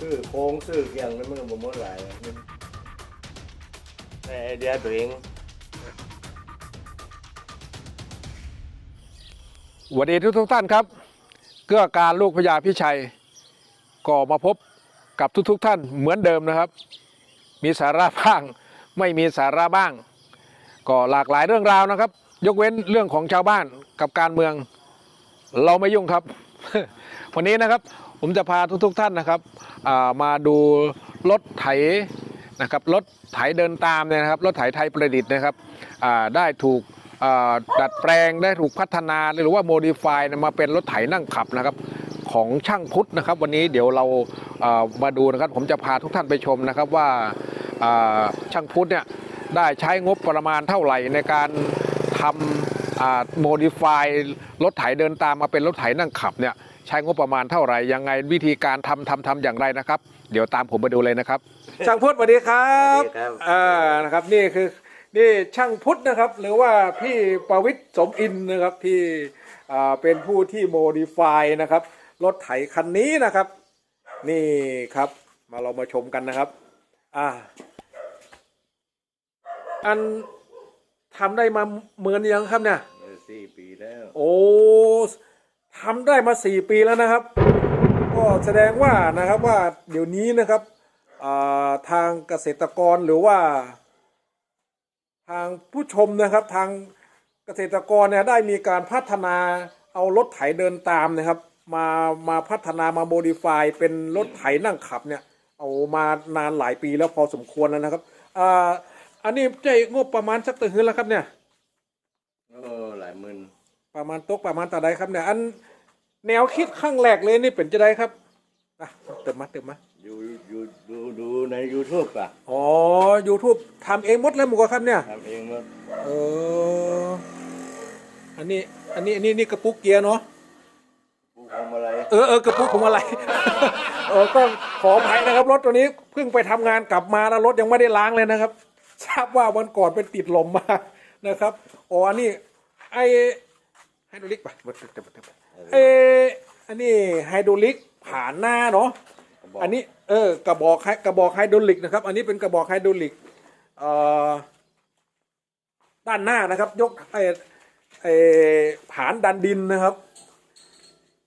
ซื้อโค้งซื้อเกียงนั้นมันก็บ่หมดหลายมันไอเดียตัวเองสวัสดีทุกทุกๆท่านครับ เกื้อการลูกพญาพิชัย ก็มาพบกับทุกๆทท่านเหมือนเดิมนะครับ มีสาระบ้าง ไม่มีสาระบ้าง ก็หลากหลายเรื่องราวนะครับ ยกเว้นเรื่องของชาวบ้านกับการเมือง เราไม่ยุ่งครับ วันนี้นะครับ ผมจะพาทุกๆทท่านนะครับามาดูรถไถนะครับรถไถเดินตามเนี่ยนะครับรถไถไทยประดิษฐ์นะครับได้ถูกดัดแปลงได้ถูกพัฒนาหรือว่าโมดิฟายมาเป็นรถไถนั่งขับนะครับของช่างพุทธนะครับ วันนี้เดี๋ยวเราอ่ามาดูนะครับ ผมจะพาทุกท่านไปชมนะครับว่าอ่าช่างพุทธเนี่ยได้ใช้งบประมาณเท่าไหร่ในการทำโมดิฟายรถไถเดินตามมาเป็นรถไถนั่งขับเนี่ย ใช้งบประมาณเท่าไหร่ยังไงวิธีการทำทำทำอย่างไรนะครับ เดี๋ยวตามผมไปดูเลยนะครับ ช่างพุทธสวัสดีครับสวัสดีครับ อ่านะครับนี่คือนี่ช่างพุทธนะครับ หรือว่าพี่ประวิทย์สมอินทร์นะครับที่อ่าเป็นผู้ที่โมดิฟายนะครับรถไถคันนี้นะครับ นี่ครับมาเรามาชมกันนะครับ อ่า อันทำได้มาเหมือนยังครับเนี่ยเออสี่ปีแล้ว โอ้ ทำได้มาสี่ปีแล้วนะครับ ก็แสดงว่านะครับว่าเดี๋ยวนี้นะครับาทางเกษตรกรหรือว่า ทางผู้ชมนะครับทางเกษตรกรเนี่ยได้มีการพัฒนาเอารถไถเดินตามนะครับ มามาพัฒนามาโมดิฟายเป็นรถไถนั่งขับเนี่ยเอามานานหลายปีแล้วพอสมควรแล้วนะครับอ่าอันนี้ใจงบประมาณสักตึงหื้นแล้วครับเนี่ยโอ้หลายหมื่น ประมาณตกประมาณตาใดครับเนี่ยอันแนวคิดข้างแรกเลยนี่เป็นจะได้ครับอะเติมมาเติมมาอยู่อยู่ดูดูใน YouTube อะอ๋อ YouTube ทำเองหมดเลยหมูกครับเนี่ยทำเองหมาเอออันนี้อันนี้อันนี้นี่กระปุกเกียร์เนาะปลูกทำอะไรเออเออกระปุกของอะไรเออก็ขออภัยนะครับ รถตัวนี้เพิ่งไปทำงานกลับมาแล้วรถยังไม่ได้ล้างเลยนะครับ ทราบว่าวันก่อนไปติดลมมานะครับอ๋ออันนี้ไอ ไฮดรอลิกไปเบิดเบิดเบิดเบิดเอออันนี้ไฮดรอลิกผ่านหน้าเนาะบอกอันนี้เออกระบอกไฮกระบอกไฮดรอลิกนะครับ อันนี้เป็นกระบอกไฮดรอลิกเอ่อด้านหน้านะครับ ยกไอไอผานดันดินนะครับ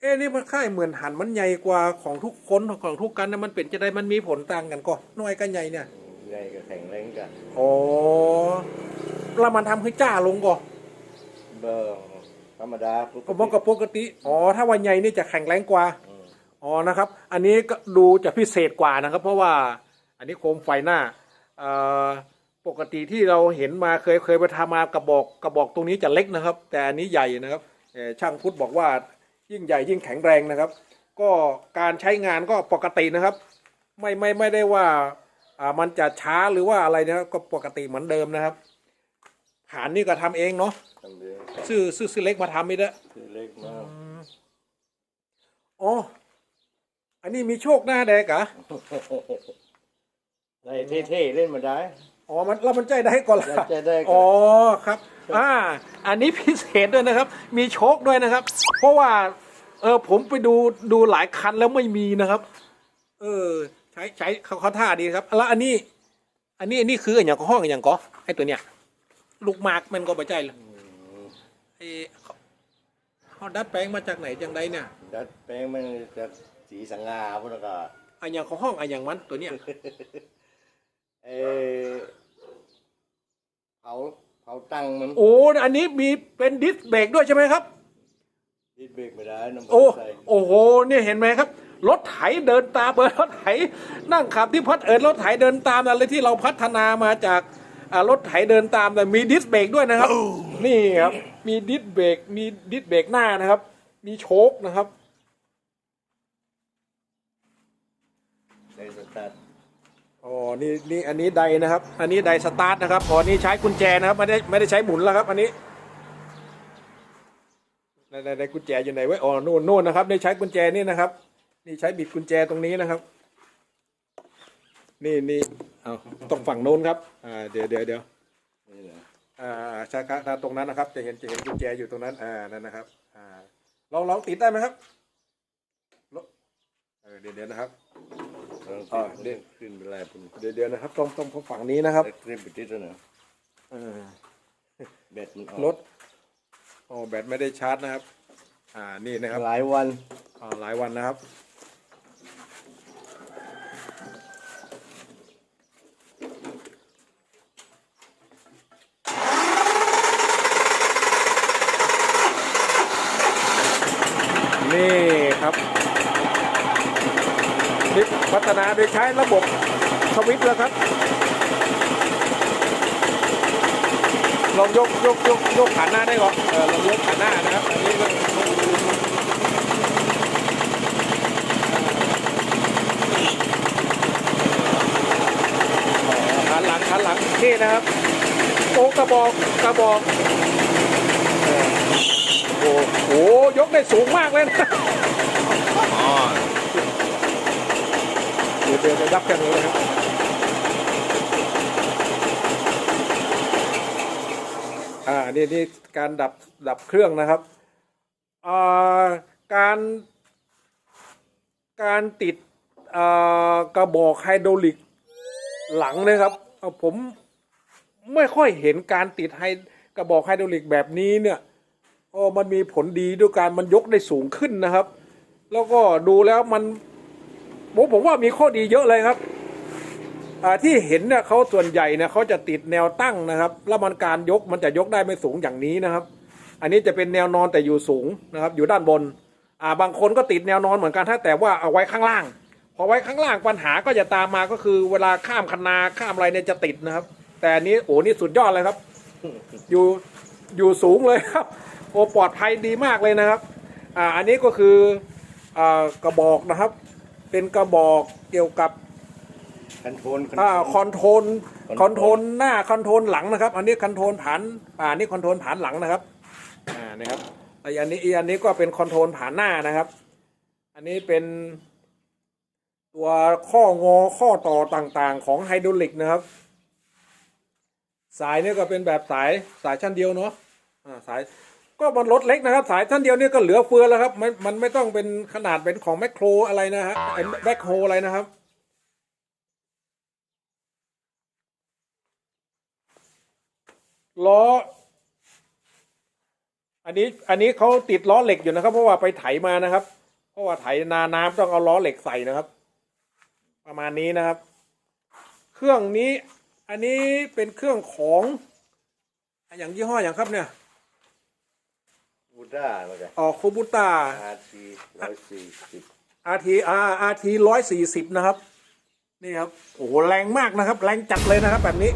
เอ้นี่มันค่ายเหมือนหันมันใหญ่กว่าของทุกคนของทุกกันนะมันเป็นจะได้มันมีผลต่างกันก็น้อยกันใหญ่เนี่ยใหญ่กับแข็งแรงกันอ๋อแล้วมันทำให้จ้าลงก่อเบอร์ ธรรมดาปก็บอกกับปกติ อ๋อ ถ้าวันใหญ่นี่จะแข็งแรงกว่าอืมอ๋อ นะครับ อันนี้ก็ดูจะพิเศษกว่านะครับ เพราะว่า อันนี้โคมไฟหน้าเอ่อปกติที่เราเห็นมาเคยเคยไปทำมากระบอกกระบอกตรงนี้จะเล็กนะครับ แต่อันนี้ใหญ่นะครับเอ่อช่างพุทธบอกว่ายิ่งใหญ่ยิ่งแข็งแรงนะครับ ก็การใช้งานก็ปกตินะครับ ไม่ไม่ไม่ได้ว่าอ่ามันจะช้าหรือว่าอะไรนะครับก็ปกติเหมือนเดิมนะครับ ฐานนี่ก็ทำเองเนาะทำเองซื้อซื้อซื้อเล็กมาทำไม่ได้คือเล็กมากอ๋ออันนี้มีโชคหน้าแดกเหรอในเท่ๆเล่นมาได้อ๋อมันแล้วมันใจได้ก่อนละใจได้ก่อนอ๋อครับ อ่า อันนี้พิเศษด้วยนะครับ มีโชคด้วยนะครับ เพราะว่า เออผมไปดูดูหลายคันแล้วไม่มีนะครับ เออ ใช้ใช้เขาเขาท่าดีครับ แล้วอันนี้ อันนี้อันนี้คืออย่างก็ห้องอย่างก็ไอตัวเนี้ย ลูกหมากมันก็ไปใจเลยไอเขาเขาดัดแปลงมาจากไหนจังไดเนี่ยดัดแปลงมันจะสีสังงาพวกนั้นก็ อันอย่างเขาห้องอันอย่างมันตัวเนี้ยเออเผาเผาตั้งมันโอ้อันนี้มีเป็นดิสเบรกด้วยใช่ไหมครับ ดิดเบรกไม่ได้น้ำมันโอ้ใส่โอ้โหเนี่ยเห็นไหมครับ รถไถเดินตามเบอร์รถไถนั่งขับที่พัดเอิญรถไถเดินตามอะไรที่เราพัฒนามาจากอ่า รถไถเดินตามแต่มีดิสเบรกด้วยนะครับ นี่ครับ มีดิสเบรกมีดิสเบรกหน้านะครับ มีโชคนะครับในสตาร์ทอ๋อนี่นี่อันนี้ไดนะครับ อันนี้ไดสตาร์ทนะครับอ๋อนี่ใช้กุญแจนะครับไม่ได้ไม่ได้ใช้หมุนแล้วครับ อันนี้ในในในกุญแจอยู่ไหนไว้ยอ๋อนู่นนู่นนะครับได้ใช้กุญแจนี่นะครับ นี่ใช้บิดกุญแจตรงนี้นะครับ นี่นี่ เอาต้องฝั่งโน้นครับอ่าเดี๋ยวเดี๋ยวเดี๋ยวนี่เหรออ่าใช่ครับถ้าตรงนั้นนะครับ จะเห็นจะเห็นกุญแจอยู่ตรงนั้นอ่านั่นนะครับอ่าลองลองติดได้ไหมครับลองเออเดี๋ยวเดี๋ยวนะครับอ่าเดี๋เด็ยวกขึ้นไปไล่ปุ่นเดี๋ยวเดี๋ยวนะครับต้องต้องฝั่งนี้นะครับแต่คลิปไปติดแล้วนะเออแบตมันออกรถโอ้แบตไม่ได้ชาร์จนะครับ อ่านี่นะครับหลายวันอ่าหลายวันนะครับ นี่ครับ นี่พัฒนาโดยใช้ระบบสวิตแล้วครับ ลองยกยกยกยกขาหน้าได้ก่อนเออลองยกขาหน้านะครับอันนี้ก็ขาหลังขาหลังนี่นะครับโอ้กระบอกกระบอกโอ้โหยกได้สูงมากเลยนะ เดี๋ยวเดี๋ยวเดี๋ยวดับกันเลยนะครับอ่านี่นี่การดับดับเครื่องนะครับอ่าการการติดอ่ากระบอกไฮดรอลิกหลังนะครับเอ่อผมไม่ค่อยเห็นการติดไฮกระบอกไฮดรอลิกแบบนี้เนี่ยโอ้มันมีผลดีด้วยการมันยกได้สูงขึ้นนะครับ แล้วก็ดูแล้วมัน ผมผมว่ามีข้อดีเยอะเลยครับที่เห็นเนี่ยเขาส่วนใหญ่เนี่ยเขาจะติดแนวตั้งนะครับ แล้วมันการยกมันจะยกได้ไม่สูงอย่างนี้นะครับ อันนี้จะเป็นแนวนอนแต่อยู่สูงนะครับ อยู่ด้านบนอ่าบางคนก็ติดแนวนอนเหมือนกันถ้าแต่ว่าเอาไว้ข้างล่าง พอไว้ข้างล่างปัญหาก็จะตามมาก็คือ เวลาข้ามคันนาข้ามอะไรเนี่ยจะติดนะครับ แต่อันนี้โอ้นี่สุดยอดเลยครับ อยู่อยู่สูงเลยครับ โอ้ปลอดภัยดีมากเลยนะครับ อ่าอันนี้ก็คืออ่ากระบอกนะครับ เป็นกระบอกเกี่ยวกับคันโทนอ่าคอนโทรลคอนโทร control ลหน้าคอนโทรลหลังนะครับ อันนี้คอนโทรลผ่านอ่านี่คอนโทรลผ่านหลังนะครับอ่านะครับไออันนี้อีอันนี้ก็เป็นคอนโทรลผ่านหน้านะครับ อันนี้เป็นตัวข้องอข้อต่อต่างๆ ของไฮดรอลิกนะครับ สายเนี่ยก็เป็นแบบสายสายชั้นเดียวเนาะอ่าสาย ก็มันรถเล็กนะครับ สายชั้นเดียวเนี่ยก็เหลือเฟือแล้วครับ มันมันไม่ต้องเป็นขนาดเป็นของแมคโครอะไรนะฮะแบ็คโฮอะไรนะครับล้อ อันนี้อันนี้เขาติดล้อเหล็กอยู่นะครับ เพราะว่าไปไถมานะครับ เพราะว่าไถนาน้ำต้องเอาล้อเหล็กใส่นะครับ ประมาณนี้นะครับ เครื่องนี้ อันนี้เป็นเครื่องของ อย่างยี่ห้ออย่างครับเนี่ย บูด้ามากันออกคูบูต้าอาร์ทีร้อยสี่สิบ RT R RT ร้อยสี่สิบนะครับ นี่ครับโอ้โหแรงมากนะครับ แรงจัดเลยนะครับ แบบนี้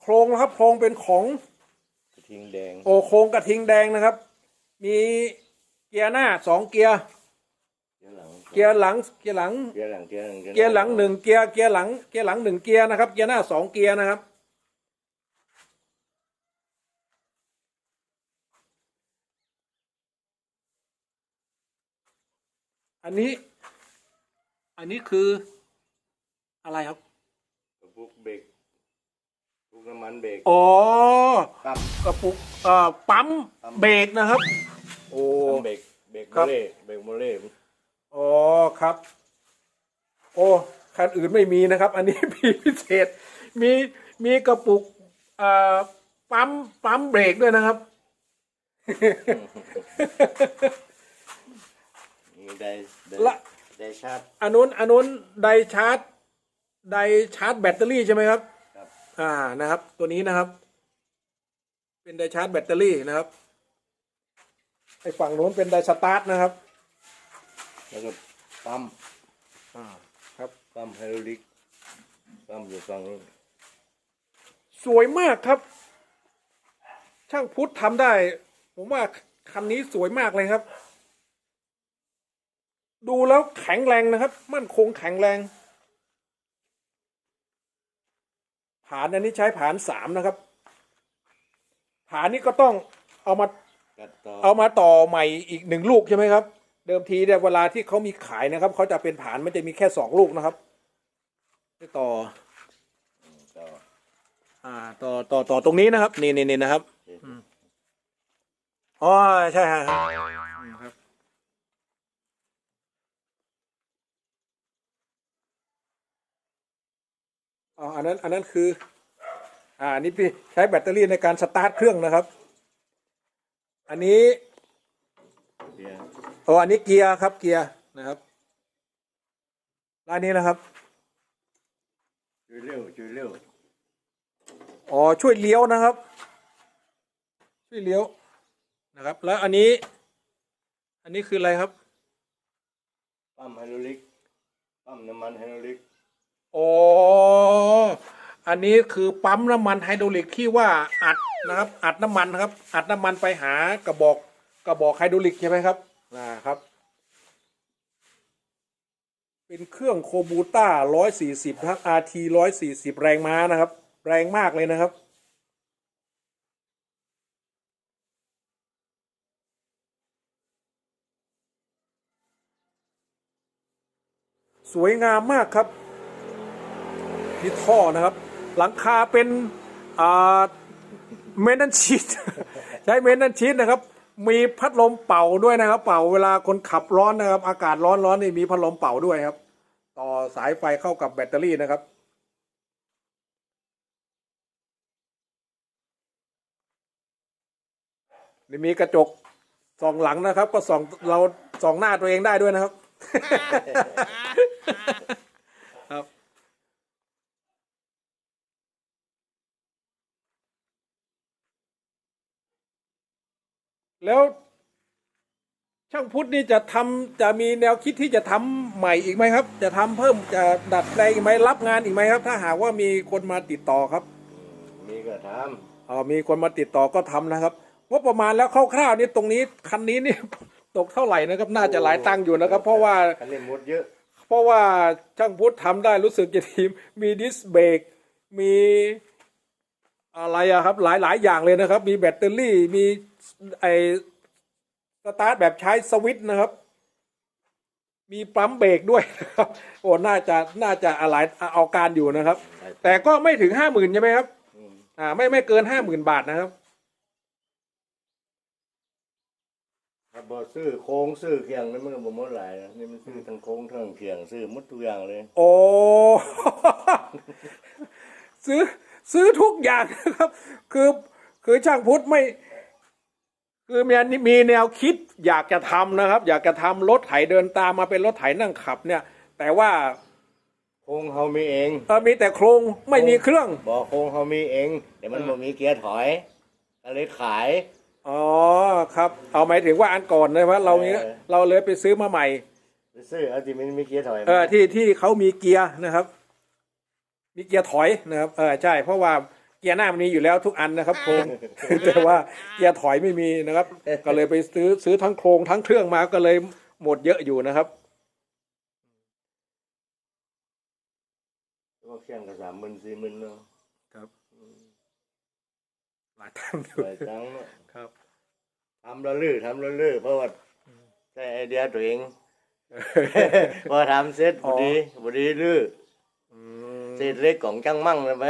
โครงนะครับโครงเป็นของกระทิงแดง โอโครงกระทิงแดงนะครับ มีเกียร์หน้าสองเกียร์เกียร์หลังเกียร์หลังเกียร์หลังเกียร์หลังเกียร์หลังเกียร์หลังหนึ่งเกียร์เกียร์หลังเกียร์หลังหนึ่งเกียร์นะครับ เกียร์หน้าสองเกียร์นะครับ อันนี้ อันนี้คืออะไรครับกระปุกเบรกปุกน้ำมันเบรกอ๋อครับกระปุกเอ่อปั๊มปั๊มเบรกนะครับ โอ้เบรกเบรกครัโมบเล่เบรกโมเล่อ๋อครับ โอ้คันอื่นไม่มีนะครับ อันนี้มีพิเศษ มีมีกระปุกเอ่อปั๊มปั๊มเบรกด้วยนะครับ มีได้ได้ละ ได้ชาร์จ อันนู้นอันนู้นไดชาร์จไดชาร์จแบตเตอรี่ใช่ไหมครับ ครับ อ่านะครับ ตัวนี้นะครับ เป็นไดชาร์จแบตเตอรี่นะครับไอฝั่งโน้นเป็นไดสตาร์ทนะครับ แล้วก็ปั๊มอ่าครับ ปั๊มไฮดรอลิกปั๊มอยู่ฝั่งนู้นสวยมากครับ ช่างพุทธทำได้ ผมว่าคันนี้สวยมากเลยครับ ดูแล้วแข็งแรงนะครับ มั่นคงแข็งแรง ผานอันนี้ใช้ผานสามนะครับ ผานนี้ก็ต้องเอามากัดต่อเอามาต่อใหม่อีกหนึ่งลูกใช่ไหมครับ เดิมทีเนี่ยเวลาที่เขามีขายนะครับเขาจะเป็นผานมันจะมีแค่สองลูกนะครับให้ต่อต่ออ่าต่อต่อต่อตรงนี้นะครับ นี่นี่นี่นะครับโอเคอ๋อใช่ฮะครับ อ๋ออันนั้นอันนั้นคือ อ่าอันนี้พี่ใช้แบตเตอรี่ในการสตาร์ทเครื่องนะครับ อันนี้เดี๋ยวโอ้อันนี้เกียร์ครับเกียร์นะครับแล้วอันนี้นะครับ ช่วยเร็วช่วยเร็วอ๋อช่วยเลี้ยวนะครับ ช่วยเลี้ยวนะครับ แล้วอันนี้ อันนี้คืออะไรครับ ปั๊มไฮดรอลิกปั๊มน้ำมันไฮดรอลิก อ๋ออันนี้คือปั๊มน้ำมันไฮดรอลิกที่ว่าอัดนะครับ อัดน้ำมันครับ อัดน้ำมันไปหากระบอกกระบอกไฮดรอลิกใช่ไหมครับนะครับ เป็นเครื่องโคบูต้าร้อยสี่สิบครับ RT ร้อยสี่สิบแรงม้านะครับ แรงมากเลยนะครับสวยงามมากครับ นี่ท่อนะครับ หลังคาเป็นเมนนันชีตใช้เมนนันชีตนะครับ มีพัดลมเป่าด้วยนะครับ เป่าเวลาคนขับร้อนนะครับ อากาศร้อนร้อนนี่มีพัดลมเป่าด้วยครับ ต่อสายไฟเข้ากับแบตเตอรี่นะครับนี่มีกระจกส่องหลังนะครับ ก็ส่องเราส่องหน้าตัวเองได้ด้วยนะครับ แล้วช่างพุทธนี่จะทำจะมีแนวคิดที่จะทำใหม่อีกไหมครับ จะทำเพิ่มจะดัดแปลงอีกไหมรับงานอีกไหมครับ ถ้าหากว่ามีคนมาติดต่อครับ มีก็ทอ๋อมีคนมาติดต่อก็ทำนะครับงบประมาณแล้วคร่าวๆนี่ตรงนี้คันนี้นี่ตกเท่าไหร่นะครับ น่าจะหลายตังค์อยู่นะครับ เพราะว่าำคันนี้หมดเยอะ เพราะว่าช่างพุทธทำได้รู้สึกจะทีมมีดิสเบรกมีอะไรอะครับ หลายหลายอย่างเลยนะครับ มีแบตเตอรี่มี ไอสตาร์ทแบบใช้สวิตช์นะครับ มีปั๊มเบรกด้วยนะครับ โอ้น่าจะน่าจะอะไรเอาการอยู่นะครับ แต่ก็ไม่ถึงห้าหมื่นใช่ไหมครับอืมอ่า ไม่ไม่เกินห้าหมื่นบาทนะครับถ้าบอซื้อโค้งซื้อเคียงนี่มันก็บ่หมดหลายนะนี่มันซื้อทั้งโค้งทั้งเคียงซื้อหมดทุกอย่างเลย โอ้ซื้อซื้อทุกอย่างนะครับ คือคือช่างพุทธไม่ คือมีมีแนวคิดอยากจะทำนะครับ อยากจะทำรถไถเดินตามมาเป็นรถไถนั่งขับเนี่ย แต่ว่าโค้งเฮามีเองเออมีแต่โครงไม่มีเครื่อง บอกโค้งเฮามีเอง แต่มันบ่มีเกียร์ถอยก็เลยขาย อ๋อครับ เอาหมายถึงว่าอันก่อนเลยว่าเรานี้เออ เราเลยไปซื้อมาใหม่ ไปซื้อเอาที่มันมีเกียร์ถอยเออที่ที่เขามีเกียร์นะครับ มีเกียร์ถอยนะครับเออใช่ เพราะว่า เกียร์หน้ามันมีอยู่แล้วทุกอันนะครับโครงแต่ว่าเกียร์ถอยไม่มีนะครับ ก็เลยไปซื้อซื้อทั้งโครงทั้งเครื่องมาก็เลยหมดเยอะอยู่นะครับก็เคียงก็สามหมื่นสี่หมื่นเนาะครับหลายตังค์อยู่หลายตังค์เนาะครับทำละลื่อทำละลื่อเพราะว่าใช้ไอเดียตัวเองพอทำเสร็จอ๋บุอดีบุดีลื่ออืม เศษเล็กของจังมั่งเลยไหม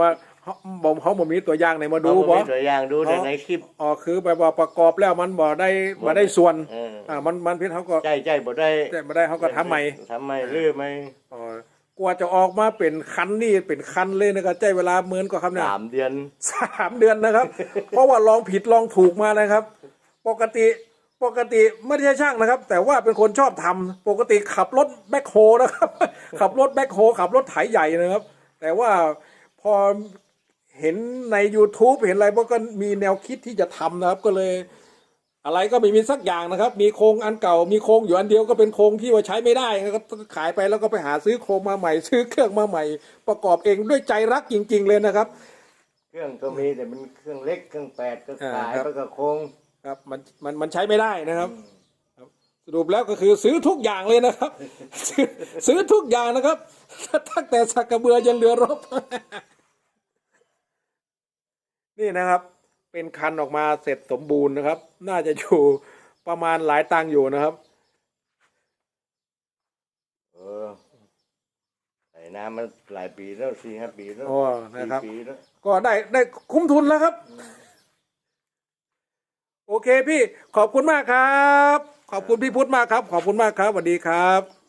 มาเขาบอกเขาบอกมีตัวอย่างไหนมาดูเอาบอมีตัวอย่างดูแต่ในคลิปอ๋อคือแบบว่าประกอบแล้วมันบ่ได้บ่ได้ส่วนเอออ่ามันมันเพี้ยนเขาก็ใจใจบ่ได้แต่บ่ได้เขาก็ทำใหม่ทำใหม่ลื่อไหมอ๋อกว่าจะออกมาเป็นคันนี่เป็นคันเลยนะครับใจเวลาเหมือนก็ครับเนี่ย สามเดือน สามเดือนนะครับ เพราะว่าลองผิดลองถูกมานะครับ ปกติ ปกติไม่ใช่ช่างนะครับ แต่ว่าเป็นคนชอบทำปกติขับรถแบ็คโฮนะครับ ขับรถแบ็คโฮขับรถไถใหญ่นะครับ แต่ว่าพอเห็นใน YouTube เห็นอะไรพวกก็มีแนวคิดที่จะทำนะครับ ก็เลย อะไรก็ไม่มีสักอย่างนะครับ มีโครงอันเก่า มีโครงอยู่อันเดียวก็เป็นโครงที่ว่าใช้ไม่ได้ก็ขายไปแล้วก็ไปหาซื้อโครงมาใหม่ ซื้อเครื่องมาใหม่ ประกอบเองด้วยใจรักจริง ๆ เลยนะครับ เครื่องก็มีแต่มันเครื่องเล็กเครื่องแปดก็อ่าขายครับไปกับโค้ง ครับมันมันมันใช้ไม่ได้นะครับ สรุปแล้วก็คือซื้อทุกอย่างเลยนะครับซื้อซื้อทุกอย่างนะครับตั้งแต่สักกระเบือยันเรือรบ นี่นะครับ เป็นคันออกมาเสร็จสมบูรณ์นะครับ น่าจะอยู่ประมาณหลายตังค์อยู่นะครับ เออใส่น้ำมันหลายปีแล้วสี่ห้าปีแล้วโอ้นะครับสี่ปีแล้วก็ได้ได้คุ้มทุนแล้วครับ โอเคพี่ขอบคุณมากครับ ขอบคุณพี่พุทธมากครับ ขอบคุณมากครับสวัสดีครับ